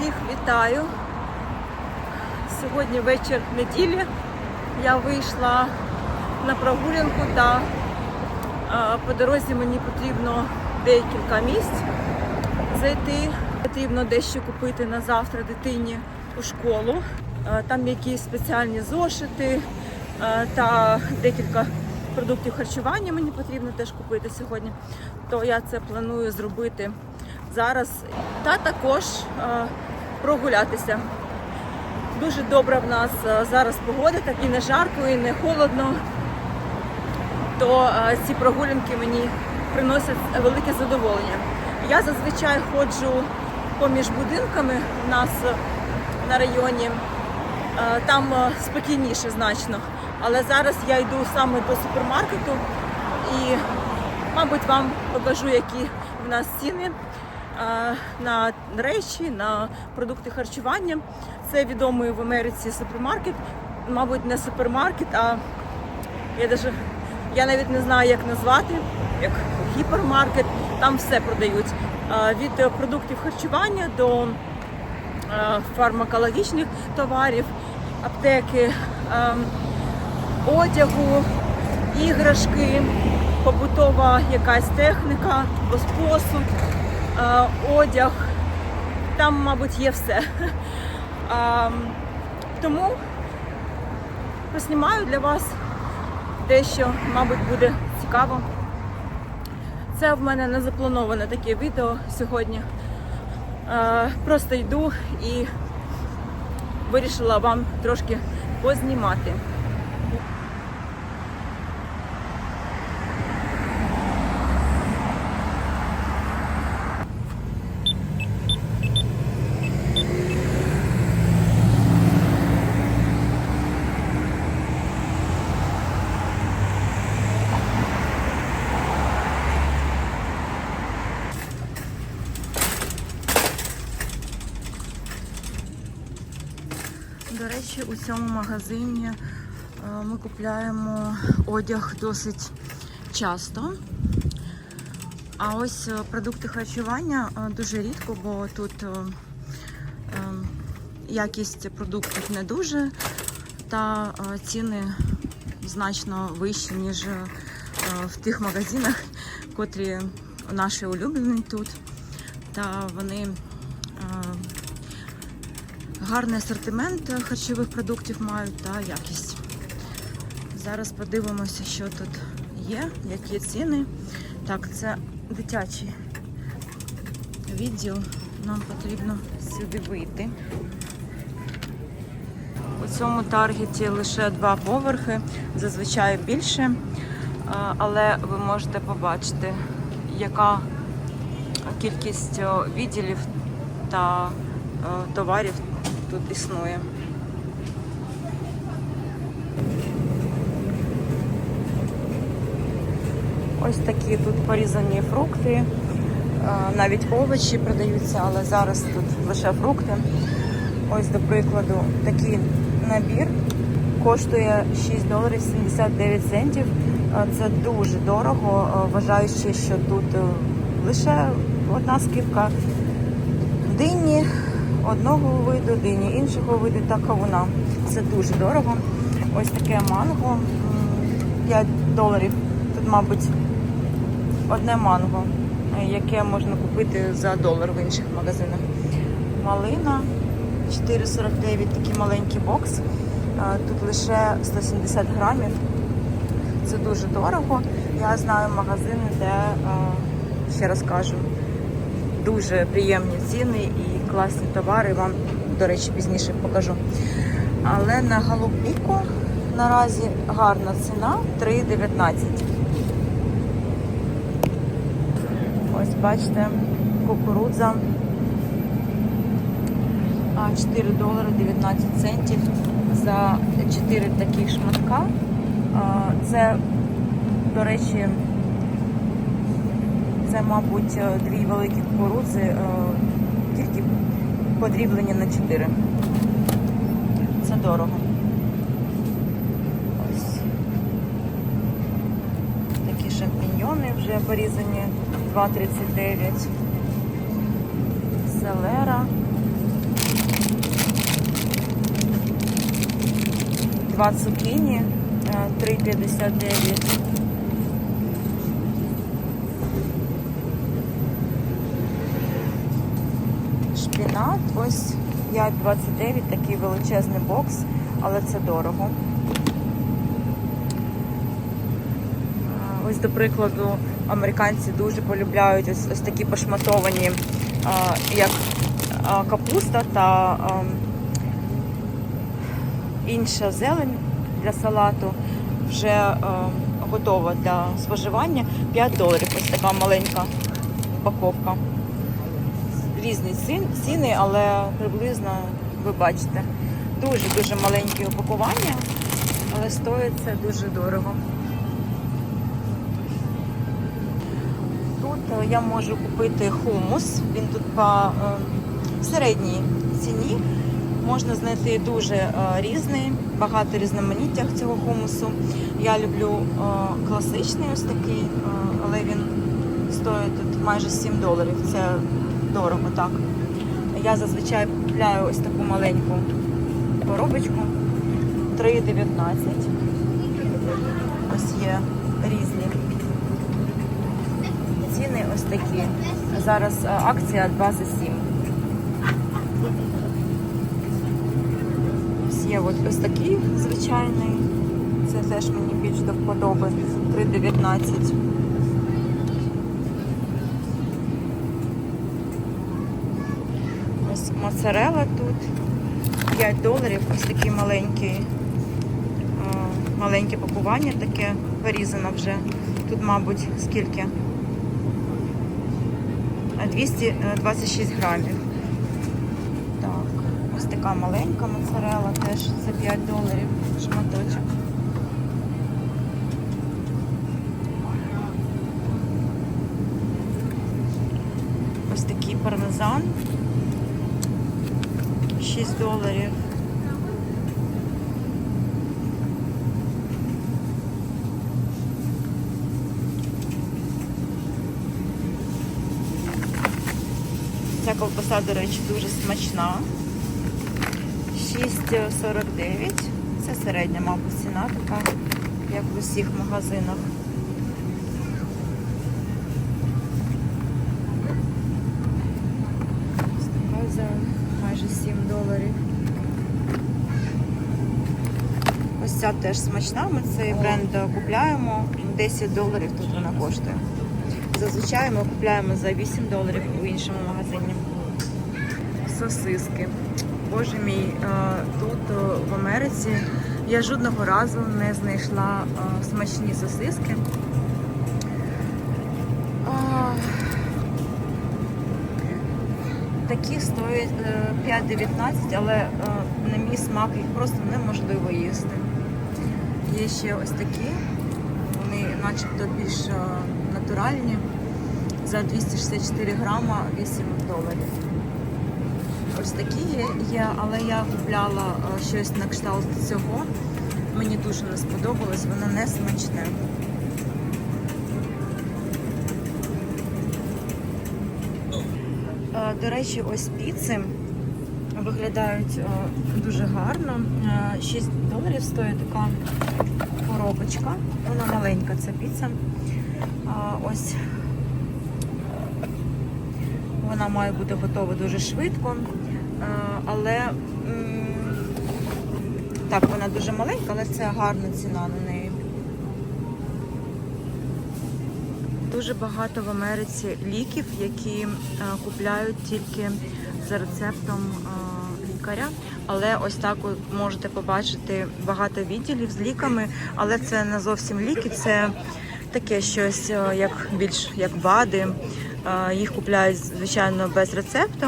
Всіх вітаю. Сьогодні вечір неділі. Я вийшла на прогулянку та по дорозі мені потрібно декілька місць зайти. Потрібно дещо купити на завтра дитині у школу. Там якісь спеціальні зошити та декілька продуктів харчування мені потрібно теж купити сьогодні. То я це планую зробити зараз. Та також е, прогулятися. Дуже добра в нас е, зараз погода, так і не жарко, і не холодно. То е, ці прогулянки мені приносять велике задоволення. Я зазвичай ходжу поміж будинками у нас на районі. Там спокійніше значно. Але зараз я йду саме до супермаркету і, мабуть, вам покажу, які в нас ціни на речі, на продукти харчування. Це відомий в Америці супермаркет. Мабуть, не супермаркет, а я даже я навіть не знаю, як назвати, як гіпермаркет. Там все продають. Від продуктів харчування до фармакологічних товарів, аптеки, одягу, іграшки, побутова якась техніка, посуд, одяг. Там, мабуть, є все. Тому поснімаю для вас дещо, мабуть, буде цікаво. Це в мене не заплановане таке відео сьогодні. Е, Просто йду і вирішила вам трошки познімати. До речі, у цьому магазині е, ми купляємо одяг досить часто. А ось е, продукти харчування е, дуже рідко, бо тут якість продуктів не дуже, та ціни значно вищі, ніж в тих магазинах, котрі наші улюблені тут. Та вони гарний асортимент харчових продуктів мають та якість. Зараз подивимося, що тут є, які ціни. Так, це дитячий відділ. Нам потрібно сюди вийти. У цьому таргеті лише два поверхи, зазвичай більше, але ви можете побачити, яка кількість відділів та е, товарів тут існує. Ось такі тут порізані фрукти, е, навіть овочі продаються, але зараз тут лише фрукти. Ось, до прикладу, такий набір коштує 6 доларів 79 центів. Е, Це дуже дорого, е, вважаючи, що тут лише одна скидка дині одного виду, дині іншого виду та кавуна. Це дуже дорого. Ось таке манго 5 доларів. Тут, мабуть, одне манго, е, яке можна купити за долар в інших магазинах. Малина 4,49, такий маленький бокс. Е, Тут лише 170 грамів. Це дуже дорого. Я знаю магазини, де, е, ще раз кажу, дуже приємні ціни і класні товари. Вам, до речі, пізніше покажу. Але на голубіку наразі гарна ціна 3,19. Ось бачите, кукурудза. 4 долари 19 центів за 4 таких шматка. Це, до речі, це, мабуть, дві великі кукурудзи, е, подріблені на 4. Це дорого. Ось. Такі шампіньйони вже порізані 2,39. Селера. Два цукіні е, 3,59. Ось 5,29, такий величезний бокс, але це дорого. Ось, до прикладу, американці дуже полюбляють ось, ось такі пошматовані, як капуста та інша зелень для салату вже готова для споживання. 5 доларів. Ось така маленька упаковка. Різні ціни, але приблизно ви бачите. Дуже-дуже маленькі упакування, але стоїть це дуже дорого. Тут е, я можу купити хумус, він тут по е, середній ціні. Можна знайти дуже е, різний, багато різноманіття цього хумусу. Я люблю е, класичний ось такий, але він стоїть тут майже 7 доларів. Це дорого так. Я зазвичай купляю ось таку маленьку коробочку 3,19. Ось є різні ціни ось такі. Зараз е, акція 2 за 7. Ось є ось такий звичайний. Це теж мені більш до вподоби. 3,19. Ось моцарела тут. 5 доларів, ось такий маленький, е, маленьке пакування таке порізано вже. Тут, мабуть, скільки? Е, 226 грамів. Ось така маленька моцарела теж за 5 доларів шматочок. Ось такий пармезан. 6 доларів. Ця ковбаса, до речі, дуже смачна. 6,49. Це середня, мабуть, ціна така, як в усіх магазинах. Ось така за майже 7 доларів. Ось ця теж смачна. Ми цей бренд купляємо. 10 доларів тут вона коштує. Зазвичай ми купляємо за 8 доларів у іншому магазині. Сосиски. Боже мій, е, тут е, в Америці я жодного разу не знайшла е, смачні сосиски. Такі стоять е, 5,19, але е, на мій смак їх просто неможливо їсти. Є ще ось такі, вони начебто більш е, натуральні. За 264 грама 8 доларів. Ось такі є, але я купляла е, щось на кшталт цього. Мені дуже не сподобалось, воно не смачне. До речі, ось піци виглядають е, дуже гарно. Е, 6 доларів стоїть така коробочка. Вона маленька, ця піца. Ось вона має бути готова дуже швидко, Е, але так, вона дуже маленька, але це гарна ціна на неї. Дуже багато в Америці ліків, які е, купляють тільки за рецептом е, лікаря. Але ось так можете побачити багато відділів з ліками, але це не зовсім ліки, це таке щось, е, як більш як БАДи. Їх купляють, звичайно, без рецепту.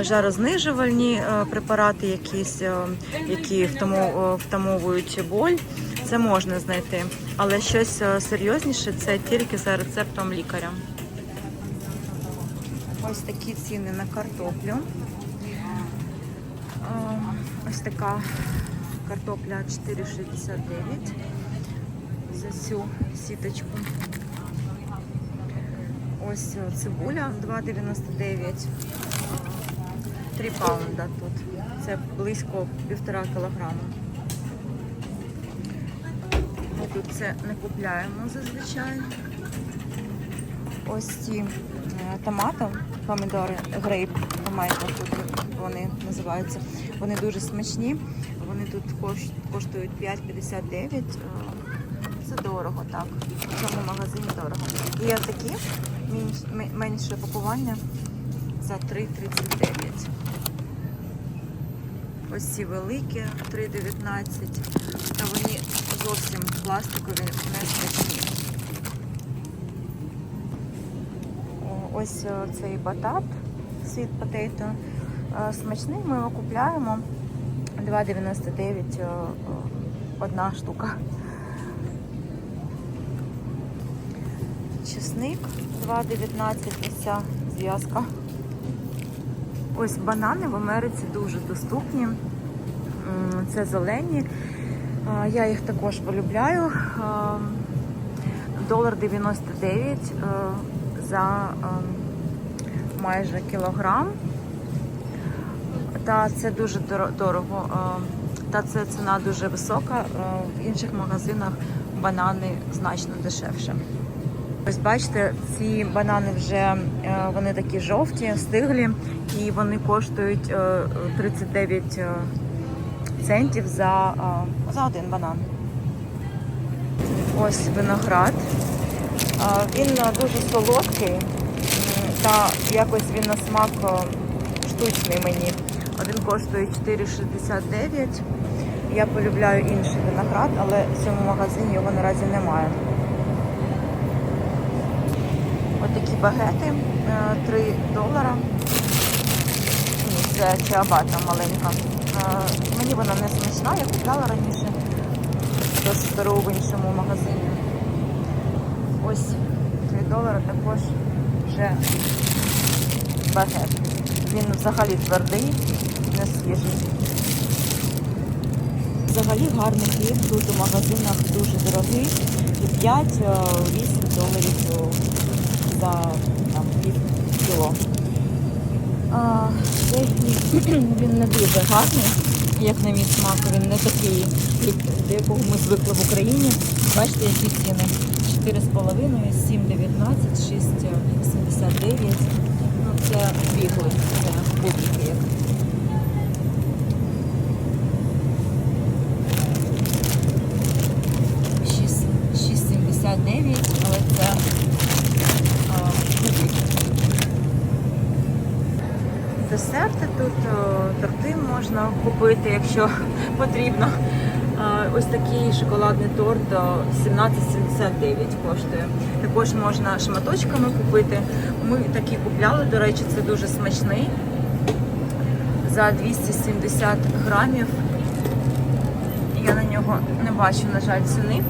Жарознижувальні е, препарати, якісь, е, які е, втамовують боль, це можна знайти. Але щось серйозніше це тільки за рецептом лікаря. Ось такі ціни на картоплю. Ось така картопля 4,69 за цю сіточку. Ось цибуля 2,99. 3 паунда тут. Це близько півтора кілограма. тут це не купляємо зазвичай. Ось ці е, томати, помідори, грейп, як вони називаються. Вони дуже смачні. Вони тут коштують 5,59. Е, Це дорого, так. В цьому магазині дорого. І є такі менше пакування за 3,39. Ось ці великі 3,19. Та вони зовсім пластикові, не смачні. Ось е, цей батат, світ потейто, смачний. Ми його купляємо 2,99 е, е, одна штука. Чесник 2,19 ось ця зв'язка. Ось банани в Америці дуже доступні. Це зелені. Я їх також полюбляю. Долар 99 е, за е, майже кілограм. Та це дуже дорого. е, Та це ціна дуже висока. В інших магазинах банани значно дешевше. Ось бачите, ці банани вже е, вони такі жовті, стиглі, і вони коштують е, 39 е, центів за, е, за один банан. Ось виноград. Е, Він е, дуже солодкий та якось він на смак е, штучний мені. Один коштує 4,69. Я полюбляю інший виноград, але в цьому магазині його наразі немає. Ось такі багети е, 3 долара. Ні, це чиабата маленька. Е, Мені вона не смачна, я купляла раніше досить стару в іншому магазині. Ось 3 долари також вже багет. Він взагалі твердий, не свіжий. Взагалі гарний хліб тут у магазинах дуже дорогий. І 5-8 доларів е, там, кіло. А, він не дуже гарний, як на мій смак, він не такий до якого ми звикли в Україні. Бачите, які ціни? 4,5, 7,19, 6,89. Ну, це бігли, це бублики як. Шість- 6,79, але це а, бублики. Десерти тут, о, торти можна купити, якщо потрібно. Ось такий шоколадний торт 17,79 коштує. Також можна шматочками купити. Ми такі купляли, до речі, це дуже смачний. За 270 грамів. Я на нього не бачу, на жаль, ціни.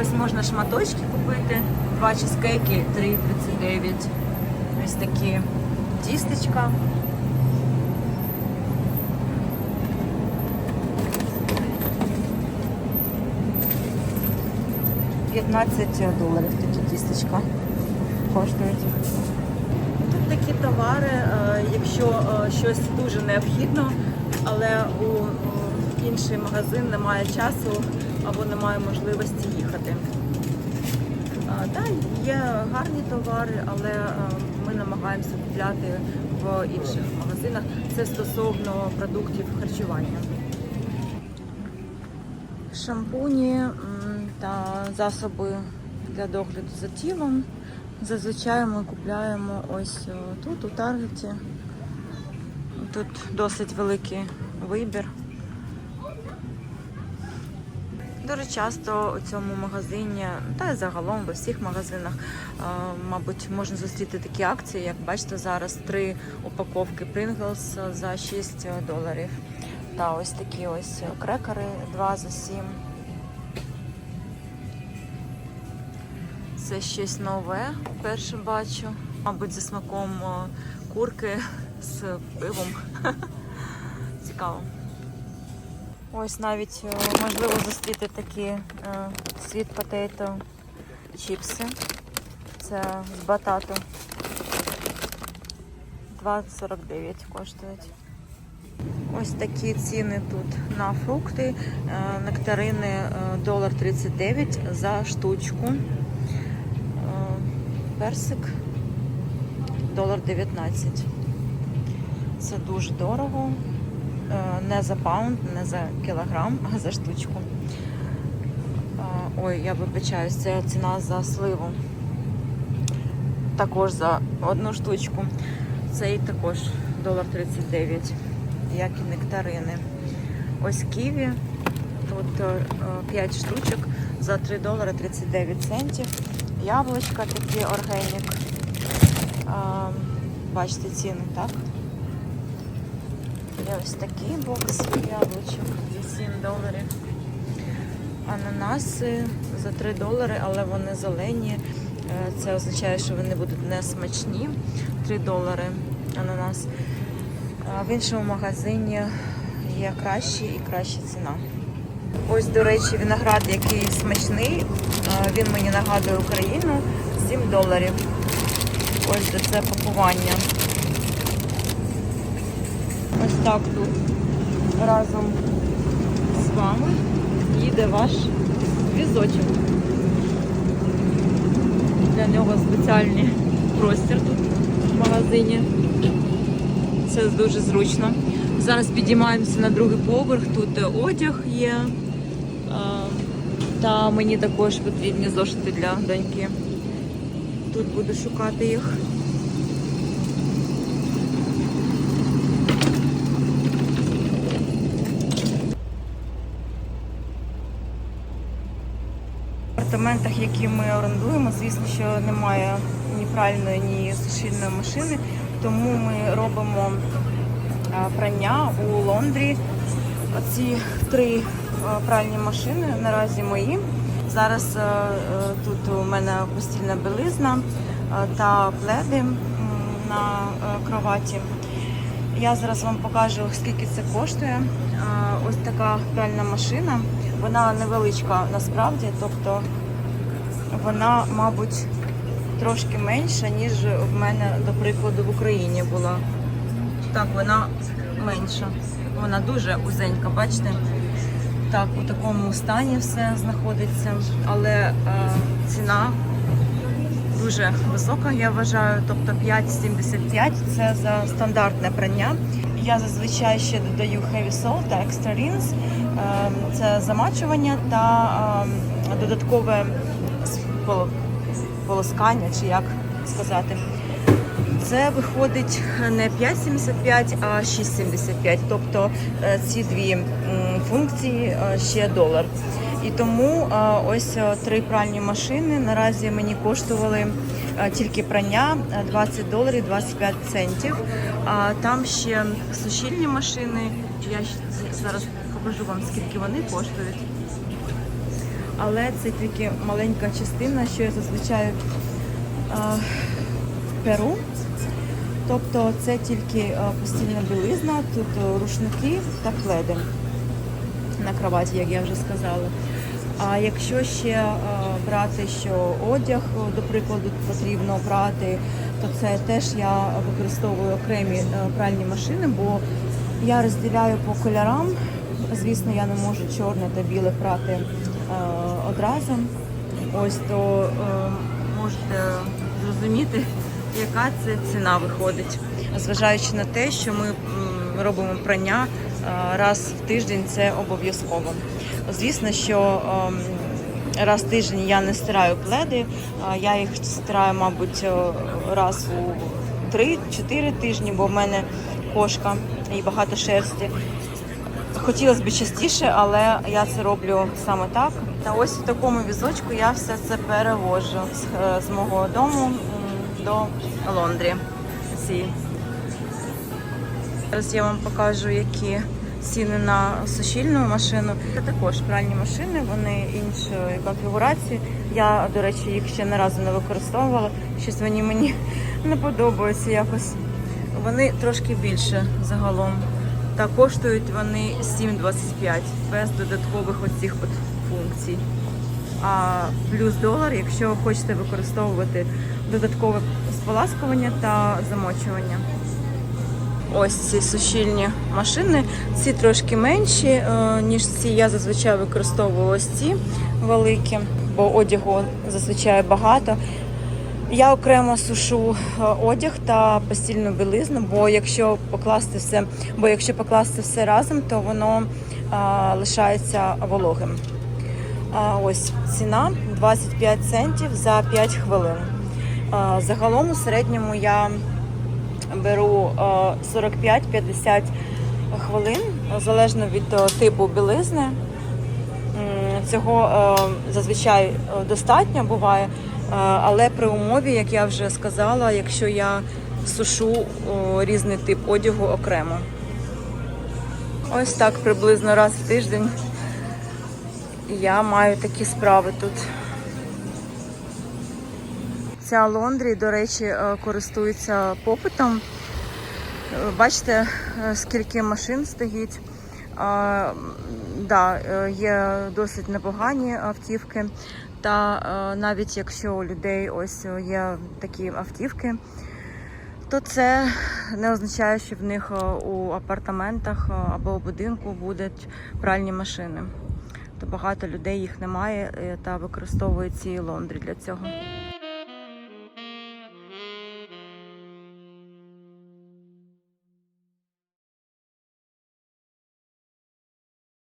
Ось можна шматочки купити. Два чизкейки 3,39. Ось такі тістечка. – 15 доларів такі тістечка коштують. Тут такі товари, е, якщо е, щось дуже необхідно, але у е, інший магазин немає часу або немає можливості їхати. Так, є гарні товари, але е, ми намагаємося купляти в інших магазинах. Це стосовно продуктів харчування. Шампуні та засоби для догляду за тілом. Зазвичай ми купляємо ось е, тут, у Таргеті. Тут досить великий вибір. Дуже часто у цьому магазині, та й загалом в усіх магазинах, е, мабуть, можна зустріти такі акції, як бачите, зараз три упаковки Pringles за 6 доларів. Та ось такі ось крекери 2 за 7. Це щось нове, вперше бачу. Мабуть, за смаком е, курки з пивом. Цікаво. Ось навіть е, можливо зустріти такі світ потейто чіпси. Це з батату. 2,49 коштують. Ось такі ціни тут на фрукти. Е, Нектарини е, долар 39 за штучку. Е, Персик долар 19. Це дуже дорого. Е, Не за паунд, не за кілограм, а за штучку. Е, Ой, я вибачаюсь, це ціна за сливу. Також за одну штучку. Цей також долар 39, як і нектарини. Ось ківі. Тут 5 штучок за 3 долари 39 центів. Яблучка такі органік. А, Бачите ціни, так? Є ось такий бокс яблучок за 7 доларів. Ананаси за 3 долари, але вони зелені. Е, Це означає, що вони будуть не смачні. 3 долари ананас. В іншому магазині є кращі і краща ціна. Ось, до речі, виноград, який смачний. Він мені нагадує Україну 7 доларів. Ось де це пакування. Ось так тут разом з вами їде ваш візочок. Для нього спеціальний простір тут в магазині. Це дуже зручно. Зараз підіймаємося на другий поверх. Тут е, одяг є. Та мені також потрібні зошити для доньки. Тут буду шукати їх. В апартаментах, які ми орендуємо, звісно, що немає ні пральної, ні сушильної машини, тому ми робимо прання у Лондрі. Оці три пральні машини наразі мої. Зараз а, а, тут у мене постільна білизна та пледи на кроваті. Я зараз вам покажу, скільки це коштує. Ось така пральна машина. Вона невеличка насправді, тобто вона, мабуть, трошки менша, ніж в мене, до прикладу, в Україні була. Так, вона менша. Вона дуже узенька, бачите? Так, у такому стані все знаходиться, але е, ціна дуже висока, я вважаю. Тобто 5,75 це за стандартне прання. Я зазвичай ще додаю Heavy Salt та Extra Rinse. Е, Це замачування та е, додаткове поло- полоскання, чи як сказати. Це виходить не 5,75, а 6,75. Тобто е, ці дві функції е, ще долар. І тому е, ось три пральні машини наразі мені коштували тільки прання е, 20 доларів 25 центів. А там ще сушильні машини. Я зараз покажу вам, скільки вони коштують. Але це тільки маленька частина, що я зазвичай е, перу. Тобто це тільки е, постільна білизна, тут е, рушники та пледи на кроваті, як я вже сказала. А якщо ще е, брати, що одяг, до прикладу, потрібно брати, то це теж я використовую окремі пральні машини, бо я розділяю по кольорам. Звісно, я не можу чорне та біле прати одразу. Ось то можете зрозуміти, яка це ціна виходить, зважаючи на те, що ми робимо прання е, раз в тиждень, це обов'язково. Звісно, що ем, раз в тиждень я не стираю пледи, е, я їх стираю, мабуть, е, раз у 3-4 тижні, бо в мене кошка і багато шерсті. Хотілося б частіше, але я це роблю саме так. Та ось у такому візочку я все це перевожу з, з мого дому до Лондрі. Ці. Зараз я вам покажу, які ціни на сушильну машину. Це також пральні машини, вони іншої конфігурації. Я, до речі, їх ще не разу не використовувала. Щось вони мені не подобаються якось. Вони трошки більше загалом. Та коштують вони 7,25 без додаткових оцих от функцій. А плюс долар, якщо ви хочете використовувати додаткове споласкування та замочування. ось ці сушильні машини. Ці трошки менші, е, ніж ці. Я зазвичай використовую ось ці великі, бо одягу зазвичай багато. Я окремо сушу е, одяг та постільну білизну, бо якщо покласти все, бо якщо покласти все разом, то воно а, лишається вологим. А, ось ціна 25 центів за 5 хвилин. Загалом у середньому я беру 45-50 хвилин, залежно від е, типу білизни. Цього е, зазвичай е, достатньо буває, але при умові, як я вже сказала, якщо я сушу різний тип одягу окремо. Ось так приблизно раз в тиждень я маю такі справи тут. Ця лондрі, до речі, е, користується попитом. Е, Бачите, е, скільки машин стоїть. А, да, є досить непогані автівки. Та е, навіть якщо у людей ось є такі автівки, то це не означає, що в них у апартаментах або у будинку будуть пральні машини. То багато людей їх немає та використовують ці лондрі для цього.